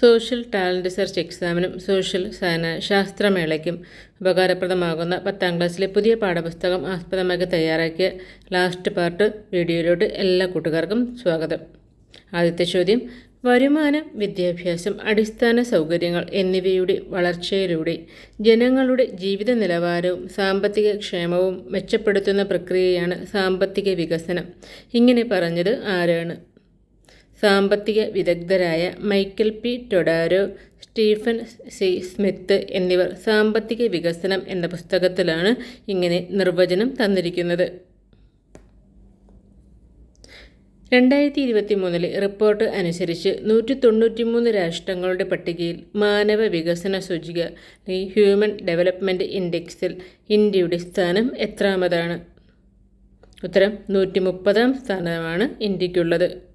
Social talent search എക്സാമിനും social science ശാസ്ത്രമേളയ്ക്കും ഉപകാരപ്രദമാകുന്ന പത്താം ക്ലാസ്സിലെ പുതിയ പാഠപുസ്തകം ആസ്പദമാക്കി തയ്യാറാക്കിയ ലാസ്റ്റ് പാർട്ട് വീഡിയോയിലോട്ട് എല്ലാ കൂട്ടുകാർക്കും സ്വാഗതം. ആദ്യത്തെ ചോദ്യം വരുമാനം വിദ്യാഭ്യാസം അടിസ്ഥാന സൗകര്യങ്ങൾ എന്നിവയുടെ വളർച്ചയിലൂടെ ജനങ്ങളുടെ ജീവിത നിലവാരവും സാമ്പത്തിക ക്ഷേമവും മെച്ചപ്പെടുത്തുന്ന പ്രക്രിയയാണ് സാമ്പത്തിക വികസനം. ഇങ്ങനെ പറഞ്ഞത് ആരാണ്? സാമ്പത്തിക വിദഗ്ധരായ Michael P. Todaro Stephen C. Smith എന്നിവർ സാമ്പത്തിക വികസനം എന്ന പുസ്തകത്തിലാണ് ഇങ്ങനെ നിർവചനം തന്നിരിക്കുന്നത്. രണ്ടായിരത്തി ഇരുപത്തി മൂന്നിലെ റിപ്പോർട്ട് അനുസരിച്ച് നൂറ്റി തൊണ്ണൂറ്റി മൂന്ന് രാഷ്ട്രങ്ങളുടെ പട്ടികയിൽ മാനവ വികസന സൂചിക ഹ്യൂമൻ ഡെവലപ്മെന്റ് ഇൻഡെക്സിൽ ഇന്ത്യയുടെ സ്ഥാനം എത്രാമതാണ്? ഉത്തരം നൂറ്റി മുപ്പതാം സ്ഥാനമാണ് ഇന്ത്യക്കുള്ളത്.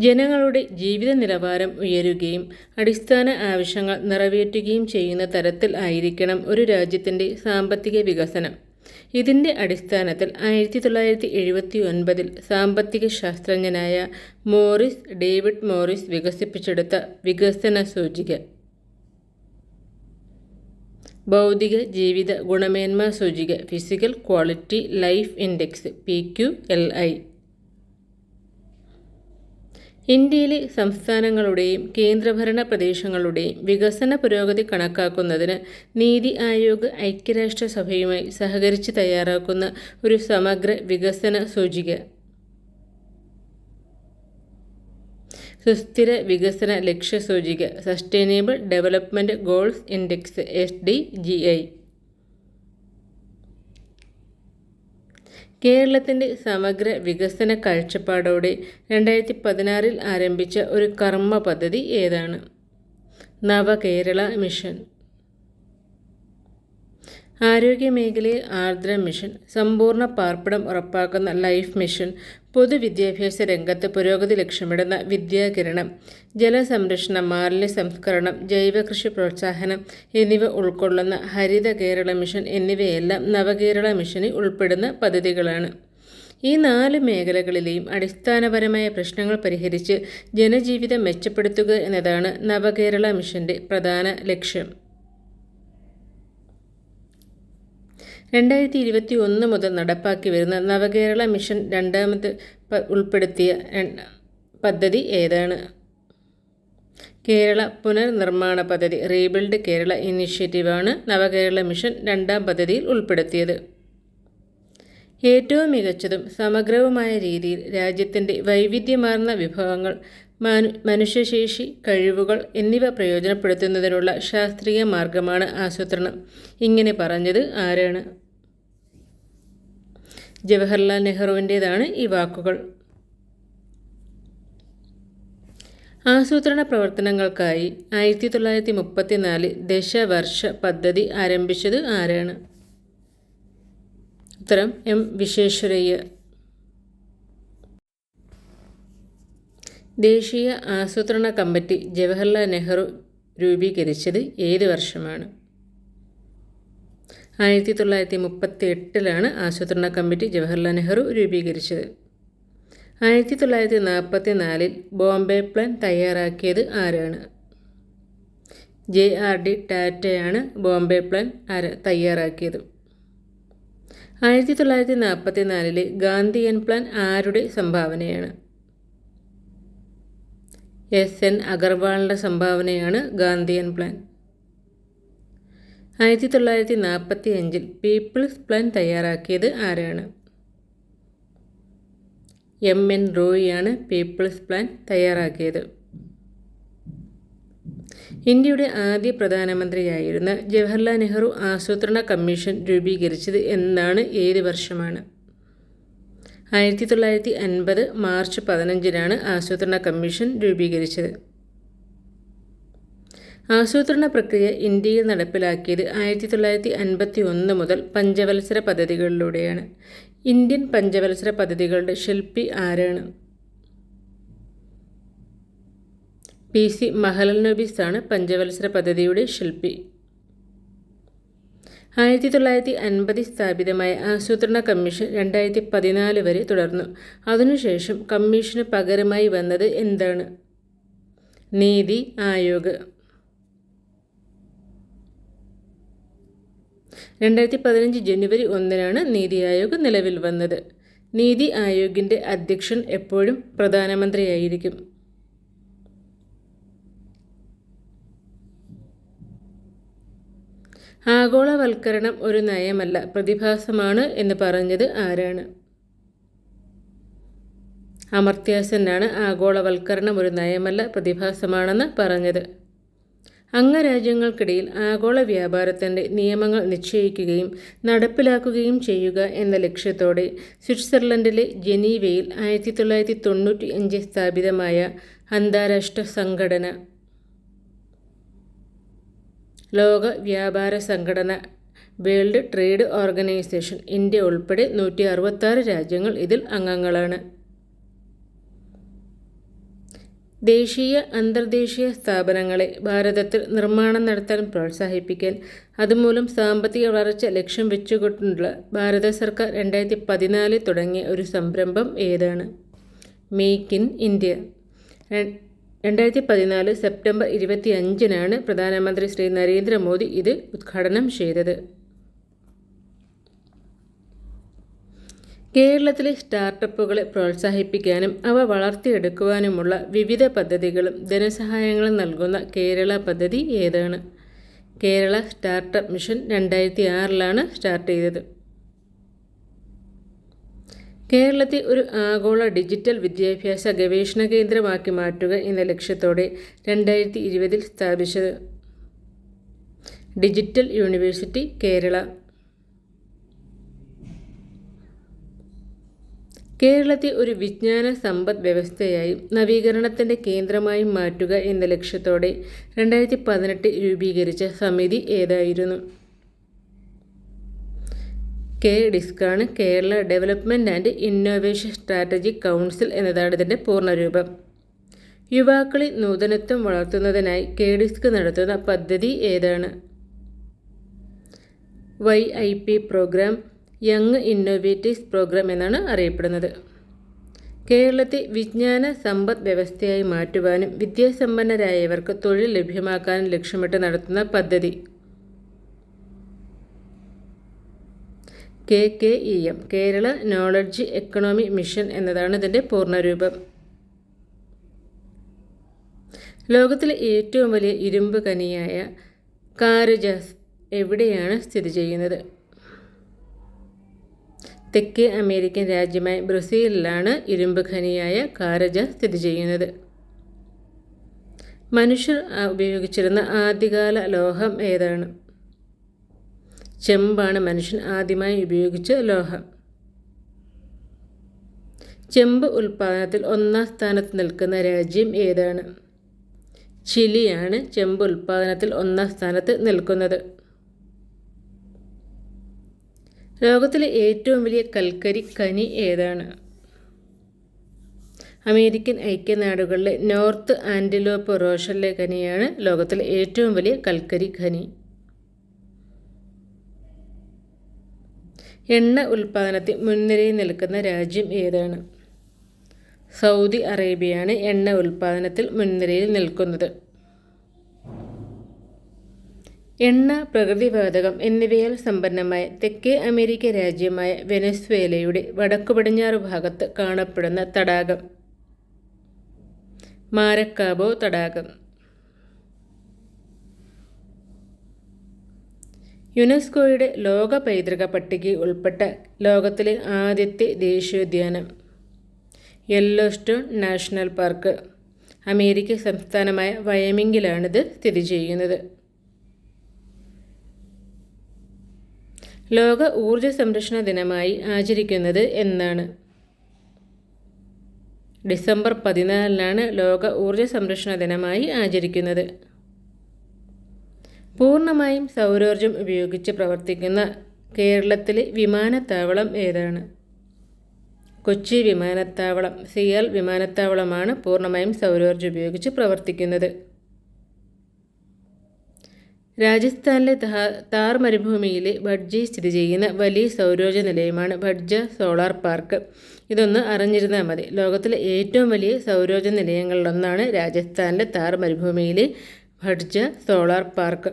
ജനങ്ങളുടെ ജീവിത നിലവാരം ഉയരുകയും അടിസ്ഥാന ആവശ്യങ്ങൾ നിറവേറ്റുകയും ചെയ്യുന്ന തരത്തിൽ ആയിരിക്കണം ഒരു രാജ്യത്തിന്റെ സാമ്പത്തിക വികസനം. ഇതിന്റെ അടിസ്ഥാനത്തിൽ ആയിരത്തി തൊള്ളായിരത്തി എഴുപത്തി ഒൻപതിൽ സാമ്പത്തിക ശാസ്ത്രജ്ഞനായ മോറിസ് ഡേവിഡ് മോറിസ് വികസിപ്പിച്ചെടുത്ത വികസന സൂചിക. ഭൗതിക ജീവിത ഗുണമേന്മ സൂചിക physical quality life index P Q L I. ഇന്ത്യയിലെ സംസ്ഥാനങ്ങളുടെയും കേന്ദ്രഭരണ പ്രദേശങ്ങളുടെയും വികസന പുരോഗതി കണക്കാക്കുന്നതിന് നീതി ആയോഗ് ഐക്യരാഷ്ട്രസഭയുമായി സഹകരിച്ച് തയ്യാറാക്കുന്ന ഒരു സമഗ്ര വികസന സൂചിക. സുസ്ഥിര വികസന ലക്ഷ്യ സൂചിക. Sustainable development goals index S D G I. കേരളത്തിന്റെ സമഗ്ര വികസന കാഴ്ചപ്പാടോടെ രണ്ടായിരത്തി പതിനാറിൽ ആരംഭിച്ച ഒരു കർമ്മ പദ്ധതി ഏതാണ്? നവകേരള മിഷൻ. ആരോഗ്യമേഖലയിൽ ആർദ്ര മിഷൻ സമ്പൂർണ പാർപ്പിടം ഉറപ്പാക്കുന്ന ലൈഫ് മിഷൻ പൊതുവിദ്യാഭ്യാസ രംഗത്ത് പുരോഗതി ലക്ഷ്യമിടുന്ന വിദ്യാകിരണം ജലസംരക്ഷണം മാലിന്യ സംസ്കരണം ജൈവകൃഷി പ്രോത്സാഹനം എന്നിവ ഉൾക്കൊള്ളുന്ന ഹരിത കേരള മിഷൻ എന്നിവയെല്ലാം നവകേരള മിഷനിൽ ഉൾപ്പെടുന്ന പദ്ധതികളാണ്. ഈ നാല് മേഖലകളിലെയും അടിസ്ഥാനപരമായ പ്രശ്നങ്ങൾ പരിഹരിച്ച് ജനജീവിതം മെച്ചപ്പെടുത്തുക എന്നതാണ് നവകേരള മിഷന്റെ പ്രധാന ലക്ഷ്യം. രണ്ടായിരത്തി ഇരുപത്തി ഒന്ന് മുതൽ നടപ്പാക്കി വരുന്ന നവകേരള മിഷൻ രണ്ടാമത് ഉൾപ്പെടുത്തിയ പദ്ധതി ഏതാണ്? കേരള പുനർനിർമ്മാണ പദ്ധതി റീബിൽഡ് കേരള ഇനിഷ്യേറ്റീവാണ് നവകേരള മിഷൻ രണ്ടാം പദ്ധതിയിൽ ഉൾപ്പെടുത്തിയത്. ഏറ്റവും മികച്ചതും സമഗ്രവുമായ രീതിയിൽ രാജ്യത്തിന്റെ വൈവിധ്യമാർന്ന വിഭവങ്ങൾ മനു മനുഷ്യശേഷി കഴിവുകൾ എന്നിവ പ്രയോജനപ്പെടുത്തുന്നതിനുള്ള ശാസ്ത്രീയ മാർഗമാണ് ആസൂത്രണം. ഇങ്ങനെ പറഞ്ഞത് ആരാണ്? ജവഹർലാൽ നെഹ്റുവിന്റേതാണ് ഈ വാക്കുകൾ. ആസൂത്രണ പ്രവർത്തനങ്ങൾക്കായി ആയിരത്തി തൊള്ളായിരത്തി മുപ്പത്തിനാല് ദശവർഷ പദ്ധതി ആരംഭിച്ചത് ആരാണ്? ഉത്തരം എം വിശ്വേശ്വരയ്യ. ദേശീയ ആസൂത്രണ കമ്മിറ്റി ജവഹർലാൽ നെഹ്റു രൂപീകരിച്ചത് ഏത് വർഷമാണ്? ആയിരത്തി തൊള്ളായിരത്തി മുപ്പത്തി എട്ടിലാണ് ആസൂത്രണ കമ്മിറ്റി ജവഹർലാൽ നെഹ്റു രൂപീകരിച്ചത്. ആയിരത്തി തൊള്ളായിരത്തി നാൽപ്പത്തി നാലിൽ ബോംബെ പ്ലാൻ തയ്യാറാക്കിയത് ആരാണ്? ജെ ആർ ഡി ടാറ്റയാണ് ബോംബെ പ്ലാൻ ആര തയ്യാറാക്കിയത്. ആയിരത്തി തൊള്ളായിരത്തി നാൽപ്പത്തി നാലിലെ ഗാന്ധിയൻ പ്ലാൻ ആരുടെ സംഭാവനയാണ്? എസ് എൻ അഗർവാളിന്റെ സംഭാവനയാണ് ഗാന്ധിയൻ പ്ലാൻ. ആയിരത്തി തൊള്ളായിരത്തി നാൽപ്പത്തി അഞ്ചിൽ പീപ്പിൾസ് പ്ലാൻ തയ്യാറാക്കിയത് ആരാണ്? എം എൻ റോയിയാണ് പീപ്പിൾസ് പ്ലാൻ തയ്യാറാക്കിയത്. ഇന്ത്യയുടെ ആദ്യ പ്രധാനമന്ത്രിയായിരുന്ന ജവഹർലാൽ നെഹ്റു ആസൂത്രണ കമ്മീഷൻ രൂപീകരിച്ചത് എന്നാണ് ഏത് വർഷമാണ്? ആയിരത്തി തൊള്ളായിരത്തി അൻപത് മാർച്ച് പതിനഞ്ചിനാണ് ആസൂത്രണ കമ്മീഷൻ രൂപീകരിച്ചത്. ആസൂത്രണ പ്രക്രിയ ഇന്ത്യയിൽ നടപ്പിലാക്കിയത് ആയിരത്തി തൊള്ളായിരത്തി അൻപത്തി ഒന്ന് മുതൽ പഞ്ചവത്സര പദ്ധതികളിലൂടെയാണ്. ഇന്ത്യൻ പഞ്ചവത്സര പദ്ധതികളുടെ ശില്പി ആരാണ്? പി സി മഹലനോബിസ് ആണ് പഞ്ചവത്സര പദ്ധതിയുടെ ശില്പി. ആയിരത്തി തൊള്ളായിരത്തി അൻപതിൽ സ്ഥാപിതമായ ആസൂത്രണ കമ്മീഷൻ രണ്ടായിരത്തി പതിനാല് വരെ തുടർന്നു. അതിനുശേഷം കമ്മീഷന് പകരമായി വന്നത് എന്താണ്? നീതി ആയോഗ്. രണ്ടായിരത്തി പതിനഞ്ച് ജനുവരി ഒന്നിനാണ് നീതി ആയോഗ് നിലവിൽ വന്നത്. നീതി ആയോഗിന്റെ അധ്യക്ഷൻ എപ്പോഴും പ്രധാനമന്ത്രിയായിരിക്കും. ആഗോളവൽക്കരണം ഒരു നയമല്ല പ്രതിഭാസമാണ് എന്ന് പറഞ്ഞത് ആരാണ്? അമർത്യാസനാണ് ആഗോളവൽക്കരണം ഒരു നയമല്ല പ്രതിഭാസമാണെന്ന് പറഞ്ഞത്. അംഗരാജ്യങ്ങൾക്കിടയിൽ ആഗോള വ്യാപാരത്തിന്റെ നിയമങ്ങൾ നിശ്ചയിക്കുകയും നടപ്പിലാക്കുകയും ചെയ്യുക എന്ന ലക്ഷ്യത്തോടെ സ്വിറ്റ്സർലൻഡിലെ ജനീവയിൽ ആയിരത്തി തൊള്ളായിരത്തി തൊണ്ണൂറ്റി അഞ്ച് സ്ഥാപിതമായ അന്താരാഷ്ട്ര സംഘടന ലോക വ്യാപാര സംഘടന വേൾഡ് ട്രേഡ് ഓർഗനൈസേഷൻ ഇന്ത്യ ഉൾപ്പെടെ നൂറ്റി അറുപത്താറ് രാജ്യങ്ങൾ ഇതിൽ അംഗങ്ങളാണ്. ദേശീയ അന്തർദേശീയ സ്ഥാപനങ്ങളെ ഭാരതത്തിൽ നിർമ്മാണം നടത്താൻ പ്രോത്സാഹിപ്പിക്കാൻ അതുമൂലം സാമ്പത്തിക വളർച്ച ലക്ഷ്യം വെച്ചുകൊണ്ടുള്ള ഭാരത സർക്കാർ രണ്ടായിരത്തി പതിനാലിൽ തുടങ്ങിയ ഒരു സംരംഭം ഏതാണ്? മേക്ക് ഇൻ ഇന്ത്യ രണ്ടായിരത്തി പതിനാല് സെപ്റ്റംബർ ഇരുപത്തി അഞ്ചിനാണ് പ്രധാനമന്ത്രി ശ്രീ നരേന്ദ്രമോദി ഇത് ഉദ്ഘാടനം ചെയ്തത്. കേരളത്തിലെ സ്റ്റാർട്ടപ്പുകളെ പ്രോത്സാഹിപ്പിക്കാനും അവ വളർത്തിയെടുക്കുവാനുമുള്ള വിവിധ പദ്ധതികളും ധനസഹായങ്ങളും നൽകുന്ന കേരള പദ്ധതി ഏതാണ്? കേരള സ്റ്റാർട്ടപ്പ് മിഷൻ രണ്ടായിരത്തി ആറിലാണ് സ്റ്റാർട്ട് ചെയ്തത്. കേരളത്തെ ഒരു ആഗോള ഡിജിറ്റൽ വിദ്യാഭ്യാസ ഗവേഷണ കേന്ദ്രമാക്കി മാറ്റുക എന്ന ലക്ഷ്യത്തോടെ രണ്ടായിരത്തി ഇരുപതിൽ സ്ഥാപിച്ചത് ഡിജിറ്റൽ യൂണിവേഴ്സിറ്റി കേരള. കേരളത്തെ ഒരു വിജ്ഞാന സമ്പദ് വ്യവസ്ഥയായി നവീകരണത്തിന്റെ കേന്ദ്രമായി മാറ്റുക എന്ന ലക്ഷ്യത്തോടെ രണ്ടായിരത്തി പതിനെട്ട് രൂപീകരിച്ച സമിതി ഏതായിരുന്നു? K ഡിസ്കാണ്. Kerala development and innovation strategy council എന്നതാണ് ഇതിന്റെ പൂർണരൂപം. യുവാക്കളിൽ നൂതനത്വം വളർത്തുന്നതിനായി കെ ഡിസ്ക് നടത്തുന്ന പദ്ധതി ഏതാണ്? Y I P programme young innovatives programme എന്നാണ് അറിയപ്പെടുന്നത്. കേരളത്തെ വിജ്ഞാന സമ്പദ് വ്യവസ്ഥയായി മാറ്റുവാനും വിദ്യാസമ്പന്നരായവർക്ക് തൊഴിൽ ലഭ്യമാക്കാനും ലക്ഷ്യമിട്ട് നടത്തുന്ന പദ്ധതി. K K E M Kerala knowledge economy mission എന്നതാണ് ഇതിന്റെ പൂർണരൂപം. ലോകത്തിലെ ഏറ്റവും വലിയ ഇരുമ്പ് കനിയായ കാരജാസ് എവിടെയാണ് സ്ഥിതി ചെയ്യുന്നത്? തെക്കേ അമേരിക്കൻ രാജ്യമായ ബ്രസീലിലാണ് ഇരുമ്പ് ഖനിയായ കാരജ സ്ഥിതി ചെയ്യുന്നത്. മനുഷ്യർ ഉപയോഗിച്ചിരുന്ന ആദ്യകാല ലോഹം ഏതാണ്? ചെമ്പാണ് മനുഷ്യൻ ആദ്യമായി ഉപയോഗിച്ച ലോഹം. ചെമ്പ് ഉൽപ്പാദനത്തിൽ ഒന്നാം സ്ഥാനത്ത് നിൽക്കുന്ന രാജ്യം ഏതാണ്? ചിലിയാണ് ചെമ്പ് ഉൽപ്പാദനത്തിൽ ഒന്നാം സ്ഥാനത്ത് നിൽക്കുന്നത്. ലോകത്തിലെ ഏറ്റവും വലിയ കൽക്കരി ഖനി ഏതാണ്? അമേരിക്കൻ ഐക്യനാടുകളിലെ നോർത്ത് ആന്റിലോപ്പ് പൊറോഷലിലെ ഖനിയാണ് ലോകത്തിലെ ഏറ്റവും വലിയ കൽക്കരി ഖനി. എണ്ണ ഉൽപ്പാദനത്തിൽ മുൻനിരയിൽ നിൽക്കുന്ന രാജ്യം ഏതാണ്? സൗദി അറേബ്യയാണ് എണ്ണ ഉൽപ്പാദനത്തിൽ മുൻനിരയിൽ നിൽക്കുന്നത്. എണ്ണ പ്രകൃതിവാതകം എന്നിവയാൽ സമ്പന്നമായ തെക്കേ അമേരിക്ക രാജ്യമായ വെനസ്വേലയുടെ വടക്കു പടിഞ്ഞാറ് ഭാഗത്ത് കാണപ്പെടുന്ന തടാകം. മാരക്കാബോ തടാകം. യുനെസ്കോയുടെ ലോക പൈതൃക പട്ടികയിൽ ഉൾപ്പെട്ട ലോകത്തിലെ ആദ്യത്തെ ദേശീയോദ്യാനം. Yellowstone national park. അമേരിക്ക സംസ്ഥാനമായ വയമിങ്ങിലാണിത് സ്ഥിതി ചെയ്യുന്നത്. ലോക ഊർജ സംരക്ഷണ ദിനമായി ആചരിക്കുന്നത് എന്നാണ്. ഡിസംബർ പതിനാലിനാണ് ലോക ഊർജ സംരക്ഷണ ദിനമായി ആചരിക്കുന്നത്. പൂർണമായും സൗരോർജം ഉപയോഗിച്ച് പ്രവർത്തിക്കുന്ന കേരളത്തിലെ വിമാനത്താവളം ഏതാണ്? കൊച്ചി വിമാനത്താവളം സിയാൽ വിമാനത്താവളമാണ് പൂർണമായും സൗരോർജം ഉപയോഗിച്ച് പ്രവർത്തിക്കുന്നത്. രാജസ്ഥാനിലെ താർ മരുഭൂമിയിലെ ഭഡ്ജി സ്ഥിതി ചെയ്യുന്ന വലിയ സൗരോർജ നിലയമാണ് ഭഡ്ജ സോളാർ പാർക്ക്. ഇതൊന്ന് അറിഞ്ഞിരുന്നാൽ മതി. ലോകത്തിലെ ഏറ്റവും വലിയ സൗരോർജ നിലയങ്ങളിലൊന്നാണ് രാജസ്ഥാനിലെ താർ മരുഭൂമിയിലെ ഭഡ്ജ സോളാർ പാർക്ക്.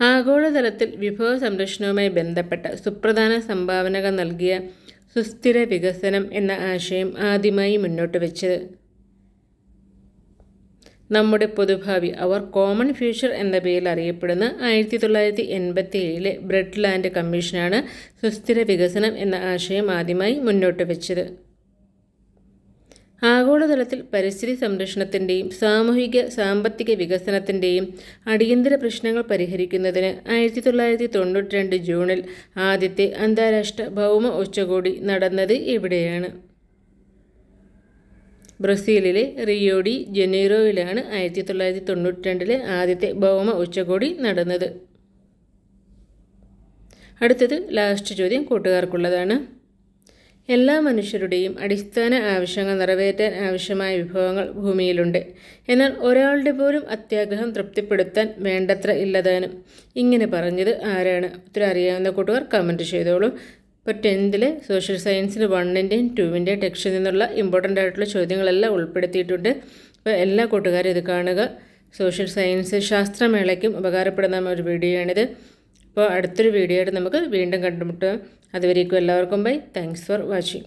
ആഗോളതലത്തിൽ വിഭവ സംരക്ഷണവുമായി ബന്ധപ്പെട്ട സുപ്രധാന സംഭാവനകൾ നൽകിയ സുസ്ഥിര വികസനം എന്ന ആശയം ആദ്യമായി മുന്നോട്ട് വെച്ചത് നമ്മുടെ പൊതുഭാവി അവർ കോമൺ ഫ്യൂച്ചർ എന്ന പേരിൽ അറിയപ്പെടുന്ന ആയിരത്തി തൊള്ളായിരത്തി എൺപത്തി ഏഴിലെ ബ്രെഡ് ലാൻഡ് കമ്മീഷനാണ് സുസ്ഥിര വികസനം എന്ന ആശയം ആദ്യമായി മുന്നോട്ട് വെച്ചത്. ആഗോളതലത്തിൽ പരിസ്ഥിതി സംരക്ഷണത്തിന്റെയും സാമൂഹിക സാമ്പത്തിക വികസനത്തിന്റെയും അടിയന്തര പ്രശ്നങ്ങൾ പരിഹരിക്കുന്നതിന് ആയിരത്തി തൊള്ളായിരത്തി തൊണ്ണൂറ്റി രണ്ട് ജൂണിൽ ആദ്യത്തെ അന്താരാഷ്ട്ര ഭൗമ ഉച്ചകോടി നടന്നത് ഇവിടെയാണ്. ബ്രസീലിലെ റിയോഡി ജനീറോയിലാണ് ആയിരത്തി തൊള്ളായിരത്തി തൊണ്ണൂറ്റി രണ്ടിലെ ആദ്യത്തെ ഭൗമ ഉച്ചകോടി നടന്നത്. അടുത്തത് ലാസ്റ്റ് ചോദ്യം കൂട്ടുകാർക്കുള്ളതാണ്. എല്ലാ മനുഷ്യരുടെയും അടിസ്ഥാന ആവശ്യങ്ങൾ നിറവേറ്റാൻ ആവശ്യമായ വിഭവങ്ങൾ ഭൂമിയിലുണ്ട്. എന്നാൽ ഒരാളുടെ പോലും അത്യാഗ്രഹം തൃപ്തിപ്പെടുത്താൻ വേണ്ടത്ര ഇല്ലതാനും. ഇങ്ങനെ പറഞ്ഞത് ആരാണ്? ഒത്തിരി അറിയാവുന്ന കൂട്ടുകാർ കമന്റ് ചെയ്തോളൂ. ഇപ്പോൾ ടെൻത്തിൽ സോഷ്യൽ സയൻസിൽ വണ്ണിന്റെയും ടുവിന്റെയും ടെക്സ്റ്റിൽ നിന്നുള്ള ഇമ്പോർട്ടന്റ് ആയിട്ടുള്ള ചോദ്യങ്ങളെല്ലാം ഉൾപ്പെടുത്തിയിട്ടുണ്ട്. അപ്പോൾ എല്ലാ കൂട്ടുകാരും ഇത് കാണുക. സോഷ്യൽ സയൻസ് ശാസ്ത്രമേളയ്ക്കും ഉപകാരപ്പെടുന്ന ഒരു വീഡിയോ ആണിത്. അപ്പോൾ അടുത്തൊരു വീഡിയോ ആയിട്ട് നമുക്ക് വീണ്ടും കണ്ടുമുട്ടാം. അതുവരേക്കും എല്ലാവർക്കും ബൈ. Thanks for watching